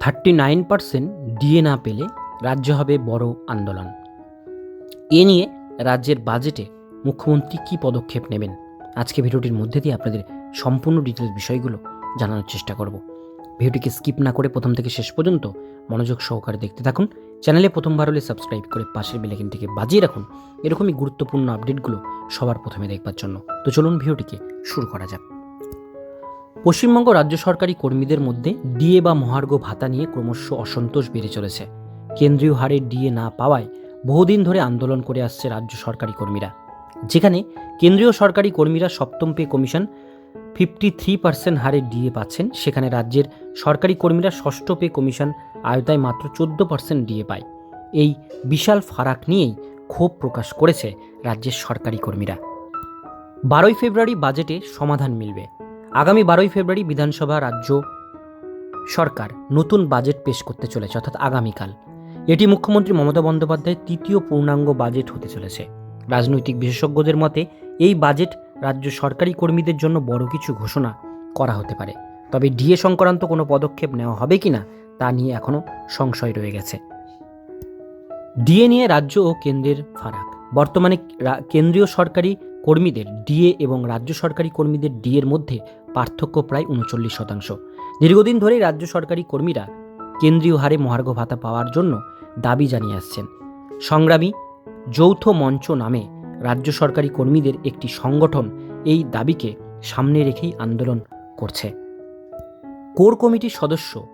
Thirty nine percent DA না পেলে রাজ্য হবে বড় আন্দোলন। এ নিয়ে রাজ্যের বাজেটে মুখ্যমন্ত্রী কী পদক্ষেপ নেবেন? আজকে ভিডিওটির মধ্যে দিয়ে আপনাদের সম্পূর্ণ ডিটেলস বিষয়গুলো জানানোর চেষ্টা করব। ভিডিওটিকে স্কিপ না করে প্রথম থেকে শেষ পর্যন্ত মনোযোগ সহকারে দেখতে থাকুন। চ্যানেলে প্রথমবার হলে সাবস্ক্রাইব করে পাশের বেলাইকনটিকে বাজিয়ে রাখুন। এরকমই গুরুত্বপূর্ণ আপডেটগুলো সবার প্রথমে দেখবার জন্য। তো চলুন ভিডিওটিকে শুরু করা যাক। পশ্চিমবঙ্গ রাজ্য সরকারি কর্মীদের মধ্যে ডিএ বা মহার্ঘ ভাতা নিয়ে ক্রমশ অসন্তোষ বেড়ে চলেছে। কেন্দ্রীয় হারে ডিএ না পাওয়ায় বহুদিন ধরে আন্দোলন করে আসছে রাজ্য সরকারি কর্মীরা। যেখানে কেন্দ্রীয় সরকারি কর্মীরা সপ্তম pay commission fifty three percent হারে ডিএ পাচ্ছেন, সেখানে রাজ্যের সরকারি কর্মীরা ষষ্ঠ পে কমিশন আয়তায় মাত্র চোদ্দ পার্সেন্ট ডিএ পায়। এই বিশাল ফারাক নিয়েই ক্ষোভ প্রকাশ করেছে রাজ্যের সরকারি কর্মীরা। বারোই ফেব্রুয়ারি বাজেটে সমাধান মিলবে। আগামী বারোই ফেব্রুয়ারি বিধানসভা রাজ্য সরকার নতুন বাজেট পেশ করতে চলেছে, অর্থাৎ আগামীকাল। এটি মুখ্যমন্ত্রী মমতা বন্দ্যোপাধ্যায়ের তৃতীয় পূর্ণাঙ্গ বাজেট হতে চলেছে। রাজনৈতিক বিশেষজ্ঞদের মতে, এই বাজেট রাজ্য সরকারি কর্মীদের জন্য বড় কিছু ঘোষণা করা হতে পারে। তবে ডিএ সংক্রান্ত কোনো পদক্ষেপ নেওয়া হবে কিনা তা নিয়ে এখনও সংশয় রয়ে গেছে। ডিএ নিয়ে রাজ্য ও কেন্দ্রের ফারাক। বর্তমানে কেন্দ্রীয় সরকারি কর্মীদের ডিএ এবং রাজ্য সরকারি কর্মীদের ডিএর মধ্যে পার্থক্য প্রায় উনচল্লিশ শতাংশ। দীর্ঘদিন ধরেই রাজ্য সরকারি কর্মীরা কেন্দ্রীয় হারে মহার্ঘ ভাতা পাওয়ার জন্য দাবি জানিয়ে আসছেন। সংগ্রামী যৌথ মঞ্চ নামে রাজ্য সরকারি কর্মীদের একটি সংগঠন এই দাবিকে সামনে রেখেই আন্দোলন করছে। কোর কমিটির সদস্য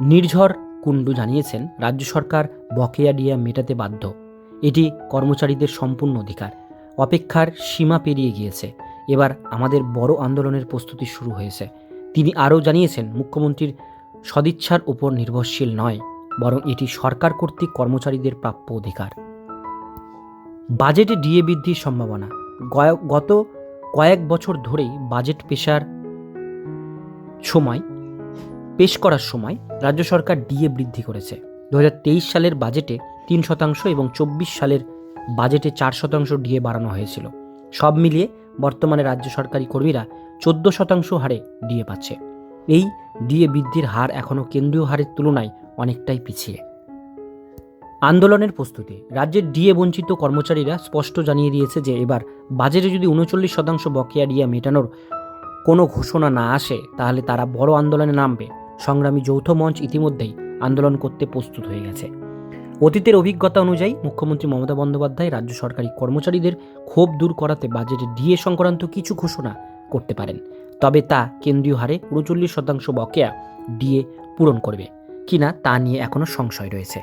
নির্ঝর কুণ্ডু জানিয়েছেন, রাজ্য সরকার বকেয়া ডিয়া মেটাতে বাধ্য। এটি কর্মচারীদের সম্পূর্ণ অধিকার। অপেক্ষার সীমা পেরিয়ে গিয়েছে। এবার আমাদের বড় আন্দোলনের প্রস্তুতি শুরু হয়েছে। তিনি আরও জানিয়েছেন, মুখ্যমন্ত্রীর সদিচ্ছার উপর নির্ভরশীল নয়, বরং এটি সরকার কর্তৃক কর্মচারীদের প্রাপ্য অধিকার। বাজেটে ডিএ বৃদ্ধির সম্ভাবনা। গত কয়েক বছর ধরেই বাজেট পেশার সময়, পেশ করার সময় রাজ্য সরকার ডিএ বৃদ্ধি করেছে। দু হাজার তেইশ সালের বাজেটে তিন শতাংশ এবং চব্বিশ সালের বাজেটে চার শতাংশ ডিএ বাড়ানো হয়েছিল। সব মিলিয়ে বর্তমানে রাজ্য সরকারি কর্মীরা চোদ্দ শতাংশ হারে ডিএ পাচ্ছে। এই ডিএ বৃদ্ধির হার এখনও কেন্দ্রীয় হারের তুলনায় অনেকটাই পিছিয়ে। আন্দোলনের প্রস্তুতি। রাজ্যের ডিএ বঞ্চিত কর্মচারীরা স্পষ্ট জানিয়ে দিয়েছে যে এবার বাজেটে যদি উনচল্লিশ শতাংশ বকেয়া ডিএ মেটানোর কোনো ঘোষণা না আসে, তাহলে তারা বড় আন্দোলনে নামবে। সংগ্রামী যৌথ মঞ্চ ইতিমধ্যেই আন্দোলন করতে প্রস্তুত হয়ে গেছে। অতীতের অভিজ্ঞতা অনুযায়ী মুখ্যমন্ত্রী মমতা বন্দ্যোপাধ্যায় রাজ্য সরকারি কর্মচারীদের ক্ষোভ দূর করাতে বাজেটে ডিএ সংক্রান্ত কিছু ঘোষণা করতে পারেন। তবে তা কেন্দ্রীয় হারে উনচল্লিশ শতাংশ বকেয়া ডিএ পূরণ করবে। কিনা তা নিয়ে এখনও সংশয় রয়েছে।